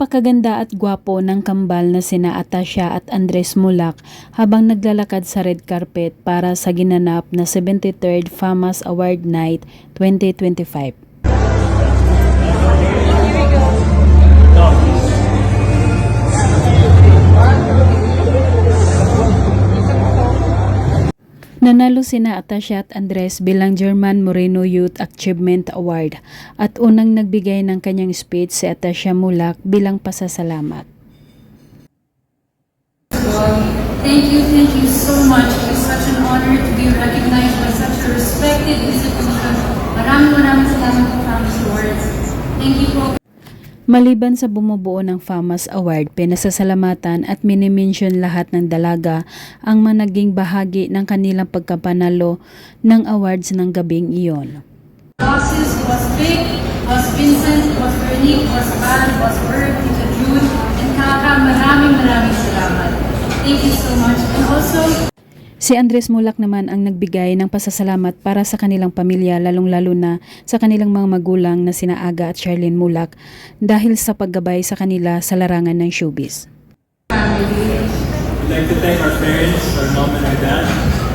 Napakaganda at gwapo ng kambal na sina Atasha at Andres Mulak habang naglalakad sa red carpet para sa ginanap na 73rd FAMAS Award Night 2025. Nanalo sina Atasha at Andres bilang German Moreno Youth Achievement Award at unang nagbigay ng kanyang speech si Atasha Mulak bilang pasasalamat. Thank you, thank you so much. Maliban sa bumubuo ng FAMAS Award, pinasasalamatan at minimension lahat ng dalaga ang managing bahagi ng kanilang pagkapanalo ng awards ng gabing iyon. Bosses was Vic, was Vincent, was Vernique, was Val, was Bert, Tita June, and Kaka. Maraming maraming salamat. Thank you so much. And also, Si Andres Mulak naman ang nagbigay ng pasasalamat para sa kanilang pamilya lalong-lalo na sa kanilang mga magulang na sina Aga at Charlene Mulak dahil sa paggabay sa kanila sa larangan ng showbiz. We'd like to thank our parents, our mom and our dad,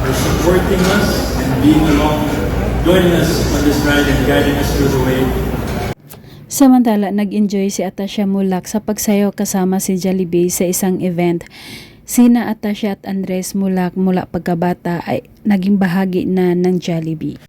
for supporting us and being along, joining us on this ride and guiding us through the way. Samantala, nag-enjoy si Atasha Mulak sa pagsayaw kasama si Jollibee sa isang event. Sina Atasha at Andres Mulak mula pagkabata ay naging bahagi na ng Jollibee.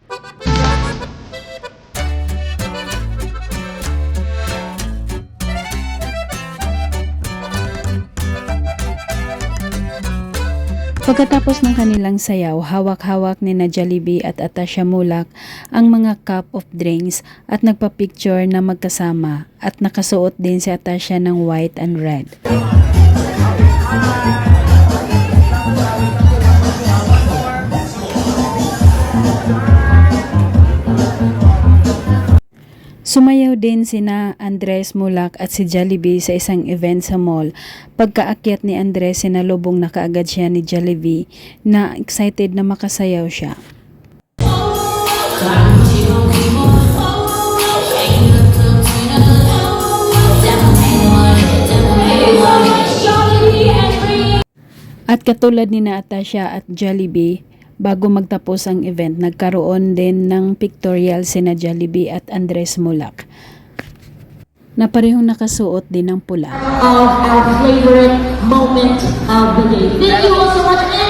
Pagkatapos ng kanilang sayaw, hawak-hawak ni na Jollibee at Atasha Mulak ang mga cup of drinks at nagpa-picture na magkasama at nakasuot din si Atasha ng white and red. Sumayaw din sina Andres Mulak at si Jollibee sa isang event sa mall. Pagkaakyat ni Andres, sinalubong na kaagad siya ni Jollibee na excited na makasayaw siya. At katulad ni na Atasha at Jollibee, bago magtapos ang event, nagkaroon din ng pictorial sina Jollibee at Andres Mulak na parehong nakasuot din ng pula. of our favorite moment of the day. Thank you